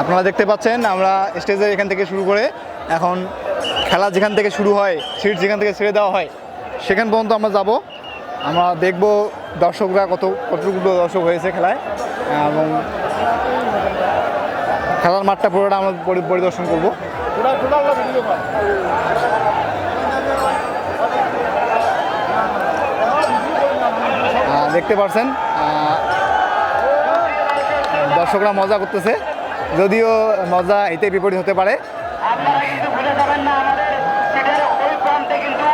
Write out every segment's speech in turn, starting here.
আপনারা দেখতে পাচ্ছেন আমরা স্টেজে এখান থেকে শুরু করে এখন খেলা যেখান থেকে শুরু হয় সিট যেখান থেকে ছেড়ে দেওয়া হয় সেখান পর্যন্ত আমরা যাব। আমরা দেখব দর্শকরা কত কতটুকু দর্শক হয়েছে খেলায় এবং খেলার মাঠটা পুরোটা আমরা পরিদর্শন করব। দেখতে পাচ্ছেন আহ, দর্শকরা মজা করতেছে। যদিও মজা এতে বিপরীত হতে পারে। আপনারা কিন্তু ভুলে যাবেন না আমাদের সিটের ওই প্রান্তে কিন্তু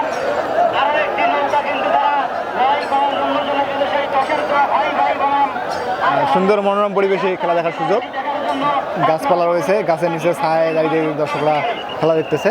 আরও একটি নৌকা কিন্তু তারা ভাই বনাম অন্যজনে কিন্তু সেই টসের ভাই ভাই বনাম। সুন্দর মনোরম পরিবেশে খেলা দেখার সুযোগ। গাছপালা রয়েছে গাছের নিচে ছায় দাঁড়িয়ে দর্শকরা খেলা দেখতেছে।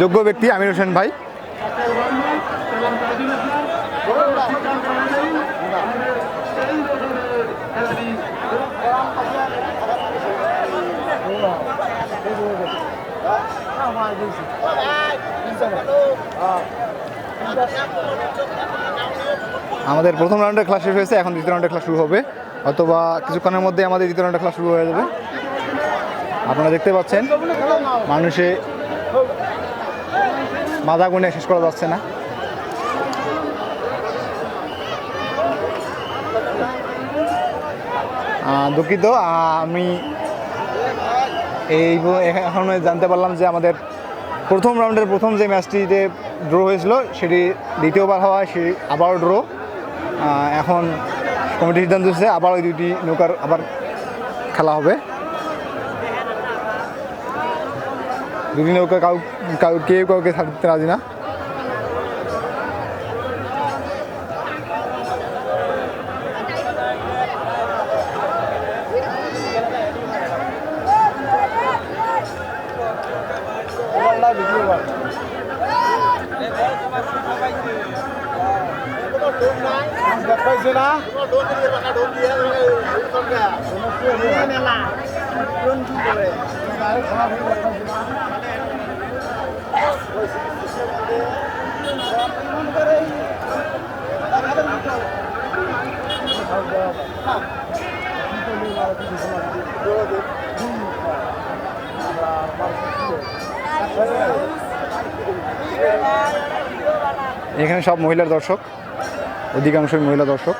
যোগ্য ব্যক্তি আমির হোসেন ভাই। আমাদের প্রথম রাউন্ডের খেলা শেষ হয়েছে, এখন দ্বিতীয় রাউন্ডের খেলা শুরু হবে। অথবা কিছুক্ষণের মধ্যে আমাদের দ্বিতীয় রাউন্ডের খেলা শুরু হয়ে যাবে। আপনারা দেখতে পাচ্ছেন, মানুষে মাথা গুনে শেষ করা যাচ্ছে না। দুঃখিত আমি এই এখন জানতে পারলাম যে আমাদের প্রথম রাউন্ডের প্রথম যে ম্যাচটিতে ড্র হয়েছিল, সেটি দ্বিতীয়বার হওয়ায় সেটি আবারও ড্র। এখন কমিটি সিদ্ধান্ত হচ্ছে আবার ওই দুটি নৌকার আবার খেলা হবে। দুটি নৌকা কাউ কাউ কেউ কাউকে ছাড়তে রাজি না। এখানে সব মহিলার দর্শক অধিকাংশই মহিলা দর্শক।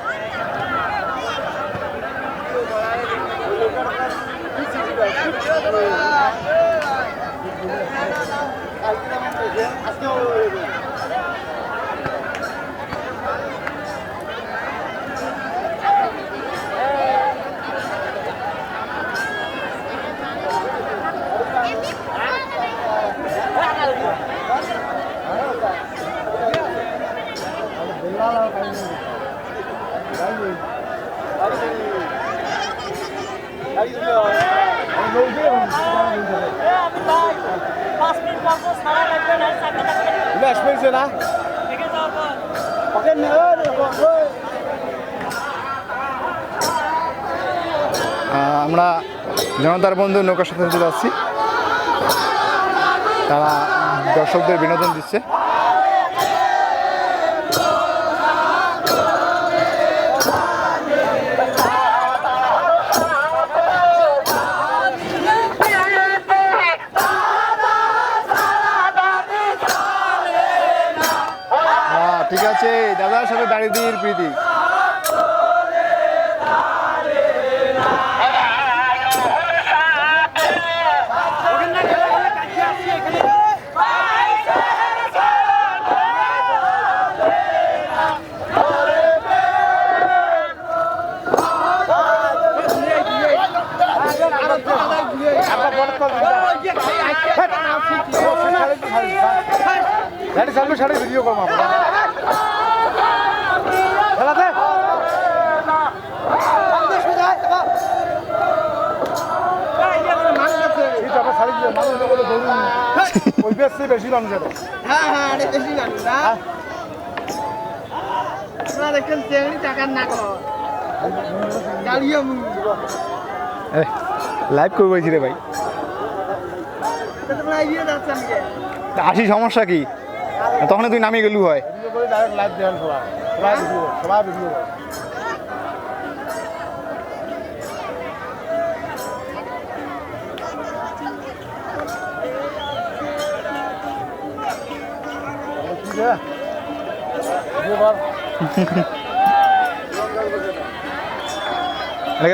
Oh, না আমরা জনতার বন্ধু নৌকার সাথে যাচ্ছি। তারা দর্শকদের বিনোদন দিচ্ছে। ভিডিও করব খেলাতে? ওই বেশি বেশি যাবে। হ্যাঁ হ্যাঁ বেশি আপনারা চেংড়ি টাকার না লাইভ করব রে ভাই। এগিয়ে আসি সমস্যা কি? তখন তুই নামিয়ে গেলু হয়।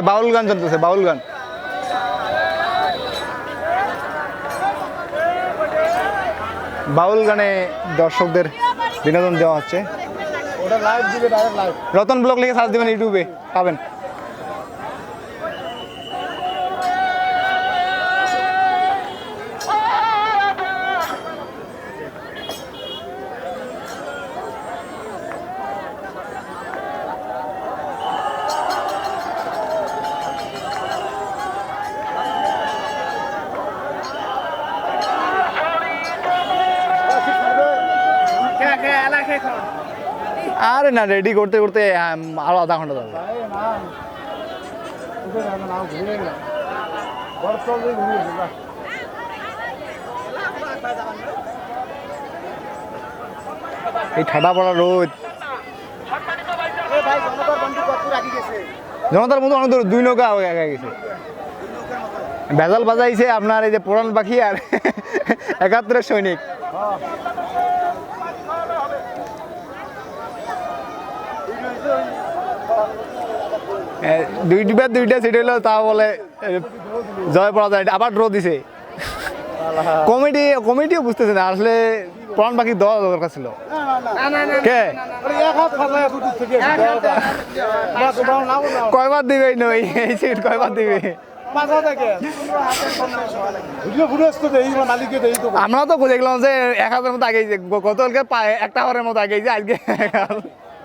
বাউল গান চলতেছে বাউল গান। বাউল গানে দর্শকদের বিনোদন দেওয়া হচ্ছে। রতন ব্লগ লিখে সার্চ দেবেন ইউটিউবে পাবেন। আরে না রেডি করতে করতে আরও আধা ঘণ্টা যাবে। এই ঠাডা পড়া রোদ। জনতার মতো অনেক দূর, দুই নৌকা আগে গেছে। ভেজাল বাজাইছে আপনার এই যে পুরান পাখি আর একাত্তরের সৈনিক। এ, দুই ডিবার দুইটা সিট হইল তা বলে জয় পড়া যায় আবার ড্র দিছে কমিটি কমিটিও বুঝতেছে না আসলে পুরান পাখি দেওয়া দরকার ছিল কে কয়বার দিবে নই এই সিট কয়বার দিবে তো আমরা তো দেখলাম যে এক হাজার মতো আগে গতকালকে পায় একটা হাজারের মতো আগে আজকে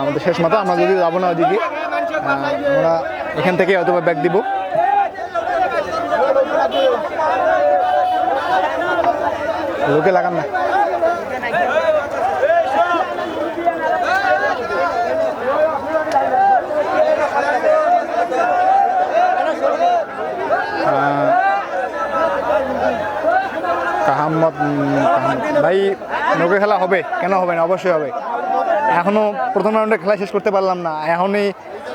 আমাদের শেষ মতো আমরা যদি যাব না ওদিকে আমরা এখান থেকে হয়তো ব্যাগ দিব। লোকে লাগান না। ভাই, নৌকা খেলা হবে? কেন হবে না? অবশ্যই হবে। এখনও প্রথম রাউন্ডে খেলা শেষ করতে পারলাম না। এখনই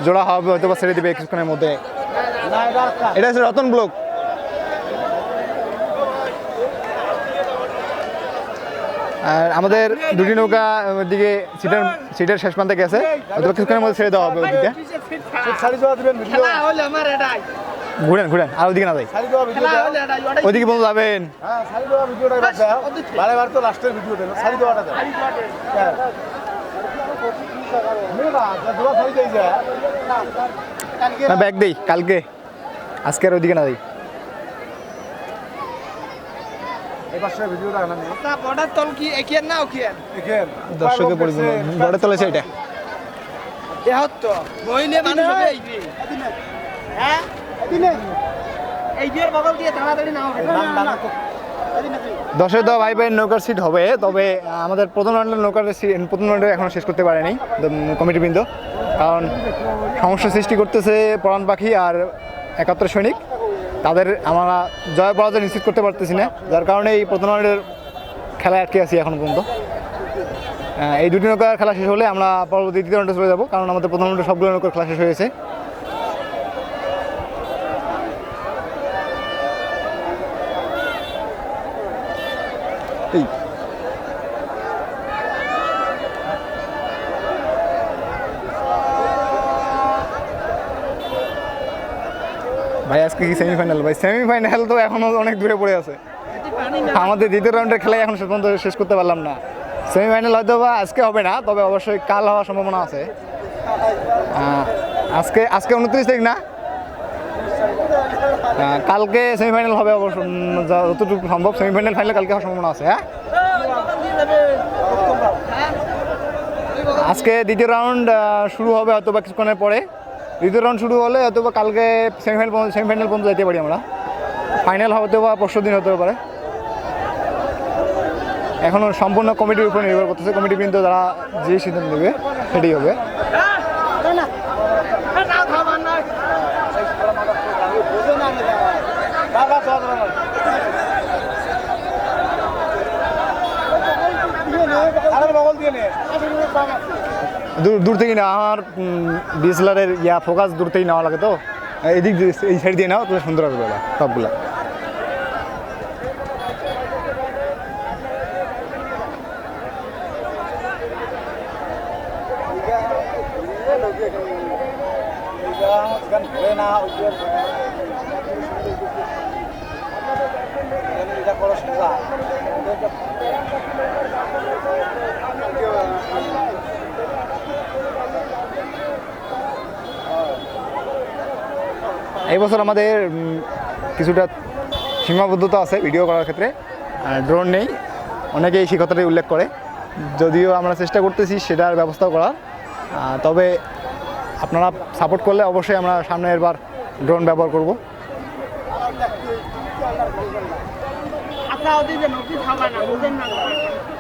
জোড়া হবে হয়তো বা ছেড়ে দিবে কিছুক্ষণের মধ্যে। এটা হচ্ছে রতন ব্লক। আর আমাদের দুটি নৌকা দিকে সিটের সিটের শেষ প্রান্তে গেছে। হয়তো কিছুক্ষণের মধ্যে ছেড়ে দেওয়া হবে ওইদিকে ঘুরেন ঘুরেন আর ওইদিকে না যাই। ওইদিকে বন্ধু যাবেন। হ্যাঁ ভিডিওটা বারে বার তো লাস্টের ভিডিও না ব্যাগ দেই কালকে। আজকে আর ওইদিকে না না দেখেন দর্শকে পরিপূর্ণ বড় তলেছে এটা। এই হ্যাঁ? এই বিয়ের বগল দিয়ে তাড়াতাড়ি নাও। দশের দশ ভাই ভাই নৌকার সিট হবে, তবে আমাদের প্রথম রাউন্ডের নৌকার প্রথম রাউন্ডে এখনও শেষ করতে পারেনি কমিটি বৃন্দ কারণ সমস্যা সৃষ্টি করতেছে পরাণ পাখি আর একাত্তর সৈনিক। তাদের আমরা জয় পরাজয় নিশ্চিত করতে পারতেছি না, যার কারণে এই প্রথম রাউন্ডের খেলায় আটকে আছি এখন পর্যন্ত। এই দুটি নৌকার খেলা শেষ হলে আমরা পরবর্তী তৃতীয় রাউন্ডে চলে যাব, কারণ আমাদের প্রথম রাউন্ডে সবগুলো নৌকার খেলা শেষ হয়েছে। ভাই, আজকে কি সেমিফাইনাল ভাই সেমিফাইনাল তো এখনও অনেক দূরে পড়ে আছে। আমাদের দ্বিতীয় রাউন্ডের খেলায় এখন শেষ শেষ করতে পারলাম না। সেমিফাইনাল হয়তো বা আজকে হবে না, তবে অবশ্যই কাল হওয়ার সম্ভাবনা আছে। আজকে আজকে উনত্রিশ তারিখ না? কালকে সেমিফাইনাল হবে অবশ্য যতটুকু সম্ভব সেমিফাইনাল ফাইনাল কালকে হওয়ার সম্ভাবনা আছে হ্যাঁ? আজকে দ্বিতীয় রাউন্ড শুরু হবে হয়তো বা কিছুক্ষণের পরে। দ্বিতীয় রাউন্ড শুরু হলে হয়তো বা কালকে সেমিফাইনাল সেমিফাইনাল পর্যন্ত যেতে পারি আমরা। ফাইনাল হয়তো বা পরশু দিন হতে পারে। এখনও সম্পূর্ণ কমিটির উপর নির্ভর করতেছে। কমিটি কিন্তু যারা যে সিদ্ধান্ত নেবে, সেটাই হবে। দূর থেকে না আমার ডিএসএলআরের ইয়া ফোকাস দূর থেকেই নেওয়া লাগে তো। এদিক এই সাইড দিয়ে নাও, তাহলে সুন্দর ওটা সবগুলা। না ওই যে এটা করো সোজা এই বছর আমাদের কিছুটা সীমাবদ্ধতা আছে ভিডিও করার ক্ষেত্রে। ড্রোন নেই। অনেকেই সেই কথাটাই উল্লেখ করে। যদিও আমরা চেষ্টা করতেছি সেটার ব্যবস্থা করার। তবে আপনারা সাপোর্ট করলে অবশ্যই আমরা সামনে এবার ড্রোন ব্যবহার করব।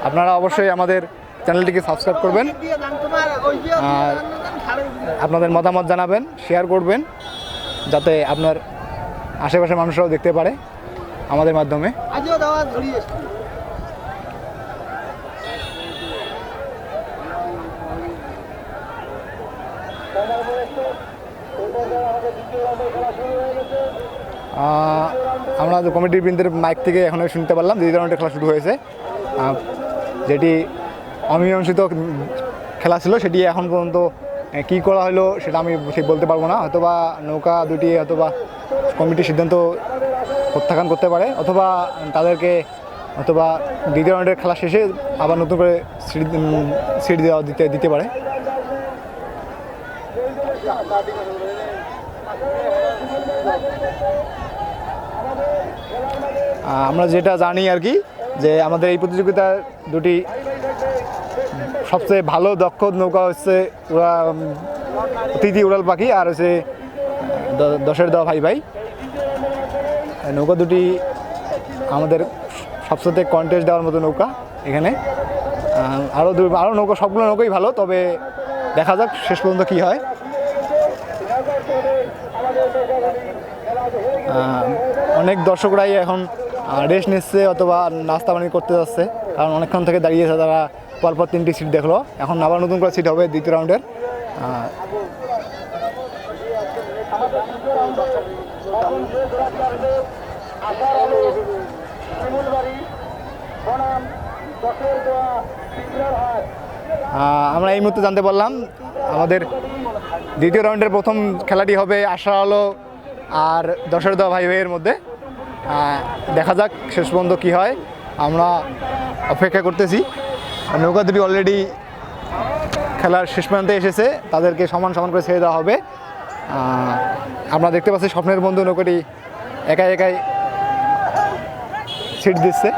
আপনারা অবশ্যই আমাদের চ্যানেলটিকে সাবস্ক্রাইব করবেন। আর আপনাদের মতামত জানাবেন শেয়ার করবেন। যাতে আপনার আশেপাশের মানুষরাও দেখতে পারে আমাদের মাধ্যমে। আমরা কমিটির বৃন্দের মাইক থেকে এখন শুনতে পারলাম দ্বিতীয় রাউন্ডের খেলা শুরু হয়েছে। যেটি অমীমাংসিত খেলা ছিল সেটি এখন পর্যন্ত কী করা হলো সেটা আমি ঠিক বলতে পারব না। অথবা নৌকা দুটি অথবা কমিটির সিদ্ধান্ত প্রত্যাখ্যান করতে পারে, অথবা তাদেরকে অথবা দ্বিতীয় রাউন্ডের খেলা শেষে আবার নতুন করে সিট সিট দেওয়া দিতে দিতে পারে। আমরা যেটা জানি আর কি, যে আমাদের এই প্রতিযোগিতার দুটি সবচেয়ে ভালো দক্ষ নৌকা হচ্ছে ওরা অতিথি উড়াল পাখি আর হচ্ছে দশের দেওয়া ভাই ভাই। নৌকা দুটি আমাদের সবচেয়ে কন্টেস্ট দেওয়ার মতো নৌকা এখানে। আরও দু আরও নৌকা, সবগুলো নৌকাই ভালো, তবে দেখা যাক শেষ পর্যন্ত কী হয়। অনেক দর্শকরাই এখন রেস্ট নিচ্ছে অথবা নাস্তা পানি করতে যাচ্ছে। কারণ অনেকক্ষণ থেকে দাঁড়িয়েছে তারা পরপর তিনটি সিট দেখল। এখন আবার নতুন করে সিট হবে দ্বিতীয় রাউন্ডের আমরা এই মুহূর্তে জানতে পারলাম, আমাদের দ্বিতীয় রাউন্ডের প্রথম খেলাটি হবে আশা আলো আর দশের ভাই ভাইয়ের মধ্যে। দেখা যাক শেষ পর্যন্ত কী হয়। আমরা অপেক্ষা করতেছি। নৌকা দুটি অলরেডি খেলার শেষ প্রান্তে এসেছে। তাদেরকে সমান সমান করে ছেড়ে দেওয়া হবে। আমরা দেখতে পাচ্ছি স্বপ্নের বন্ধু নৌকাটি একাই একাই সিট দিচ্ছে।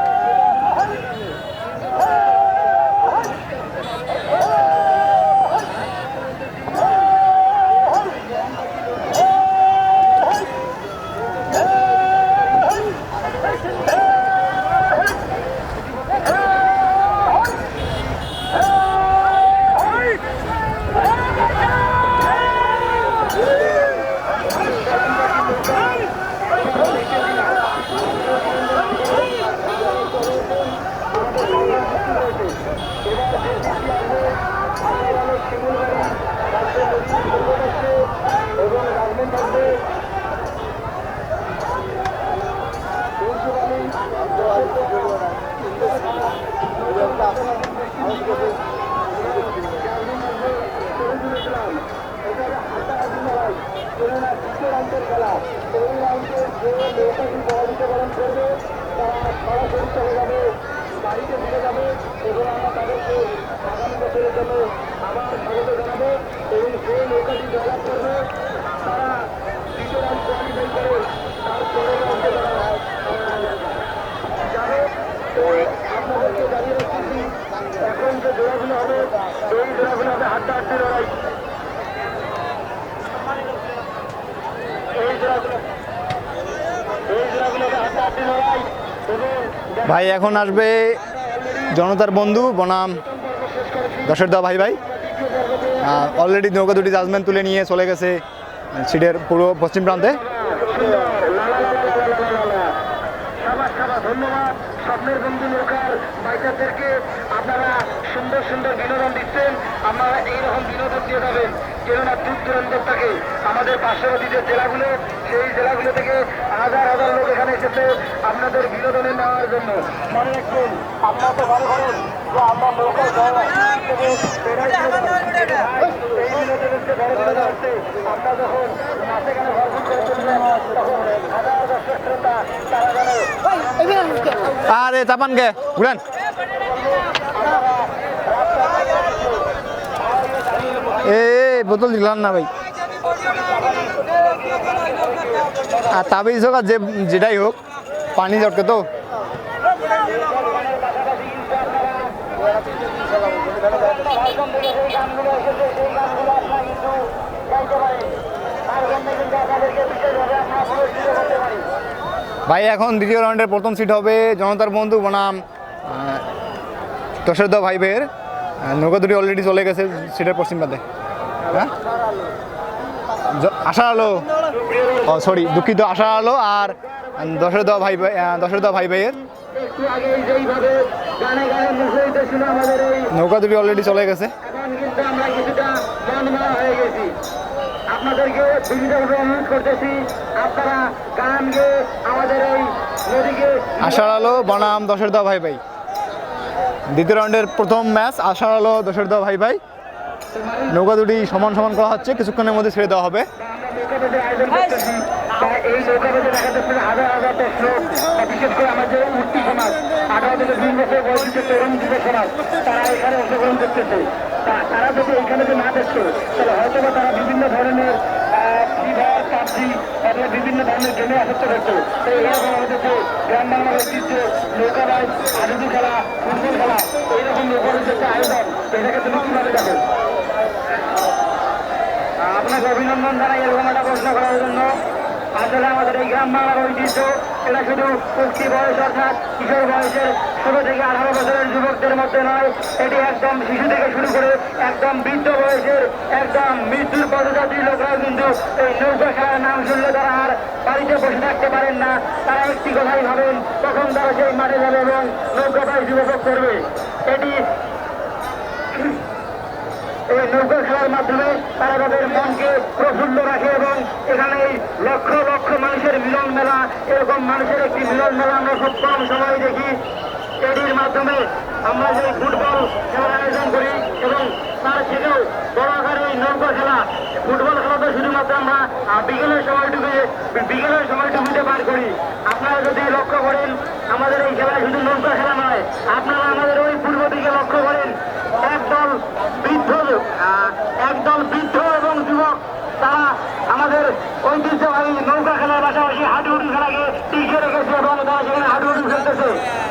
এখন যে জোড়াগুলো হবে এই জোড়াগুলো হবে হাড্ডাহাড্ডি লড়াই। এই জোড়াগুলো এই জোড়াগুলো হবে হাড্ডাহাড্ডি লড়াই ভাই, এখন আসবে জনতার বন্ধু, বনাম। দশের দা ভাই ভাই। অলরেডি নৌকা দুটি জাজমেন্ট তুলে নিয়ে চলে গেছে সিটের পুরো পশ্চিম প্রান্তে। ধন্যবাদ স্বপ্নের বন্ধু নৌকার আপনারা সুন্দর সুন্দর বিনোদন বিনোদন দিয়ে কেননা আমাদের জেলাগুলো সেই জেলাগুলো থেকে হাজার হাজার লোক আপনাদের বিনোদনে নেওয়ার জন্য মনে রাখবেন আপনারা তো মনে করেন যে আমরা নৌকায় থেকে আরে চাপান গে এ এ, বোতল দিলাম না ভাই। আর তাবিজ হোক আর যে যেটাই হোক পানি জটকে তো। ভাষণ থেকে সেই গানগুলো এসেছে সেই গানগুলো আপনারা কিন্তু গাইতে পারেন। তার জন্য কিন্তু আপনাদেরকে বিশেষভাবে আমরা পুরস্কৃত করতে পারি ভাই এখন দ্বিতীয় রাউন্ডের প্রথম সিট হবে জনতার বন্ধু বনাম দশের দা ভাই ভাইয়ের নৌকা দুটি অলরেডি চলে গেছে সিটের পশ্চিম প্রান্তে হ্যাঁ? আশা আলো। ও সরি দুঃখিত আশা আলো আর দশের দা ভাই ভাই আহ, দশের দা ভাই ভাইয়ের নৌকা দুটি অলরেডি চলে গেছে। আপনাদেরকে বিভিন্নভাবে অনুরোধ করতেছি আপনারা গান গেয়ে আমাদের এই নদীকে আশার আলো বনাম দশের দা ভাই ভাই। দ্বিতীয় রাউন্ডের প্রথম ম্যাচ আশার আলো দশের দা ভাই ভাই। নৌকা দুটি সমান সমান করা হচ্ছে কিছুক্ষণের মধ্যে ছেড়ে দেওয়া হবে। এই নৌকাবাজে দেখা যাচ্ছে হাজার হাজার দর্শক বিশেষ করে আমাদের উঠতি সমাজ আঠারো থেকে দুই বছর বয়সী যে তরুণ যুব সমাজ, তারা এখানে অংশগ্রহণ করতেছে। তারা যদি এখানে যে না দেখতো, তাহলে হয়তো বা তারা বিভিন্ন ধরনের পাবজি অথবা বিভিন্ন ধরনের গেমে আসক্ত করতো তো এরকম গ্রাম বাংলার ঐতিহ্য, নৌকাবাজ আলুদু খেলা, ফুটবল খেলা, এইরকম নৌকার যে আয়োজন, এটাকে তুমি আপনাকে অভিনন্দন জানাই এরকম একটা প্রশ্ন করার জন্য। আসলে আমাদের এই গ্রাম বাংলার ঐতিহ্য, এটা শুধু পুষ্টি বয়স অর্থাৎ কিশোর বয়সের ষোলো থেকে আঠারো বছরের যুবকদের মধ্যে নয়, এটি একদম শিশু থেকে শুরু করে একদম বৃদ্ধ বয়সের একদম মৃত্যুর পদযাত্রী লোকরাও কিন্তু এই নৌকা খেলার নাম শুনলে তারা আর বাড়িতে বসে থাকতে পারেন না। তারা একটি কথাই ভাবেন তখন তারা সেই মাঠে যাবে এবং নৌকা বাইশ করবে। এটি এই নৌকা খেলার মাধ্যমে তারা তাদের মনকে প্রফুল্ল রাখে এবং এখানে এই লক্ষ লক্ষ মানুষের মিলন মেলা, এরকম মানুষের একটি মিলন মেলা আমরা খুব কম সময় দেখি। এটির মাধ্যমে আমরা যে ফুটবল খেলার আয়োজন করি এবং তার থেকেও বড় আকারে এই নৌকা খেলা, ফুটবল খেলা তো শুধুমাত্র আমরা বিকেলের সময়টুকু বিকেলের সময়টুকুতে পার করি। আপনারা যদি লক্ষ্য করেন, আমাদের এই খেলা শুধু নৌকা খেলা নয়, আপনারা আমাদের ওই পূর্ব দিকে লক্ষ্য করেন একদল বৃদ্ধ একদল বৃদ্ধ এবং যুবক, তারা আমাদের ঐতিহ্যবাহী নৌকা খেলার পাশাপাশি হাডুডু খেলাকে টিকিয়ে রেখেছে এবং তারা সেখানে হাডুডু খেলতেছে।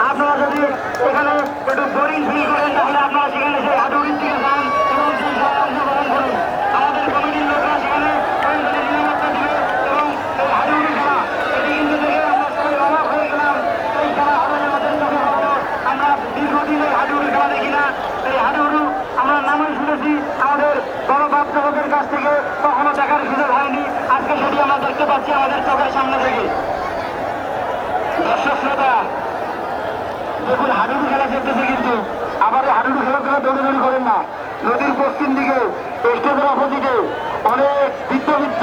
আপনারা যদি এখানে একটু বোরিং ফিল করেন, তাহলে আপনারা সেখানে সেই হাডুডুর দিকে যান এবং সেই খেলায় অংশগ্রহণ করুন আমাদের কমিটির লোকরা সেখানে অনেকগুলি নিরাপত্তা দিবে এবং এই হাডুডু খেলা এটি কিন্তু দেখে আমরা সবাই অবাক হয়ে গেলাম এই খেলা হবে না আমাদের চোখে হবে না। আমরা দীর্ঘদিন এই হাডুডু খেলা দেখি না এই হাডুডু আমরা নামই শুনেছি আমাদের বড় বাচ্চাদের কাছ থেকে কখনো দেখার সুযোগ হয়নি আজকে সেটি আমরা দেখতে পাচ্ছি আমাদের চোখের সামনে থেকে। দর্শক শ্রোতা, দেখুন, হাডুডু খেলা চলতেছে কিন্তু। আবার হাডুডু খেলার জন্য দৌড়াদৌড়ি করেন না। নদীর পশ্চিম দিকে স্টেজের অপোজিটে অনেক বিদ্যবিদ্য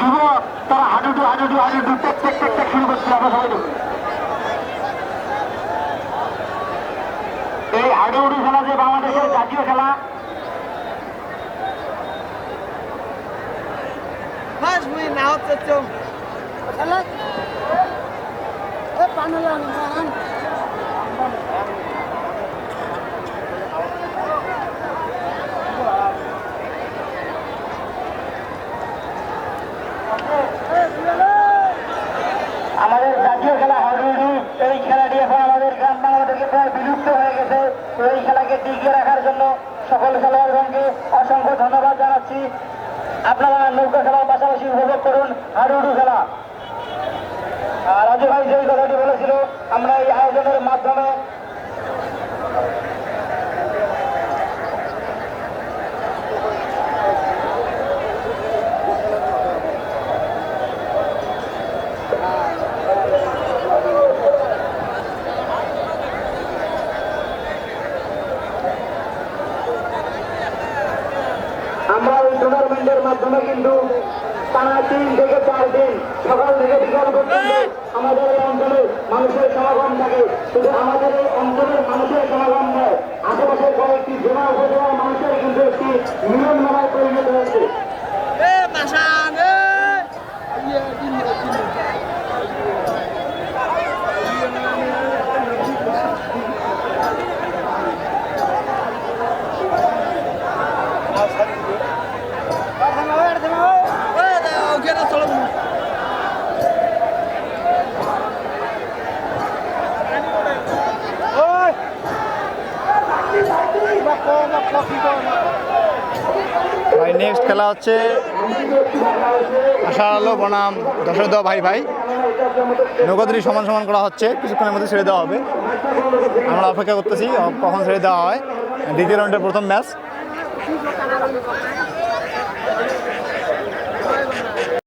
যুবক, তারা হাডুডু হাডুডু হাডুডু, টেক টেক টেক টেক শুরু করছে। আমরা সবাই এই হাডুডু খেলা যে বাংলাদেশের জাতীয় খেলা আমাদের জাতীয় খেলা হাডুডু এই খেলাটি এখন আমাদের গ্রাম বাংলা থেকে প্রায় বিলুপ্ত হয়ে গেছে। তো এই খেলাকে টিকিয়ে রাখার জন্য সকল খেলোয়াড়গণকে অসংখ্য ধন্যবাদ জানাচ্ছি। আপনারা নৌকা খেলার পাশাপাশি উপভোগ করুন, হাডুডু খেলা। রাজু ভাই যে কথাটি বলেছিল, আমরা এই আয়োজনের মাধ্যমে আমরা এই টুর্নামেন্টের মাধ্যমে কিন্তু টানা তিন থেকে চার দিন সকাল থেকে বিকাল পর্যন্ত আমাদের এই অঞ্চলে মানুষের সমাগম থাকে শুধু আমাদের এই অঞ্চলের মানুষের সমাগম নয় আশেপাশের কয়েকটি জেলা উপজেলার মানুষের কিন্তু একটি মিলন মেলায় পরিণত হয়েছে এ পাশান এ ওকে না চলো ভাই নেক্সট খেলা হচ্ছে আশার আলো বনাম দশরথ ভাই ভাই। নৌকাদুরি সমান সমান করা হচ্ছে, কিছুক্ষণের মধ্যে ছেড়ে দেওয়া হবে। আমরা অপেক্ষা করতেছি, কখন ছেড়ে দেওয়া হয়। দ্বিতীয় রাউন্ডের প্রথম ম্যাচ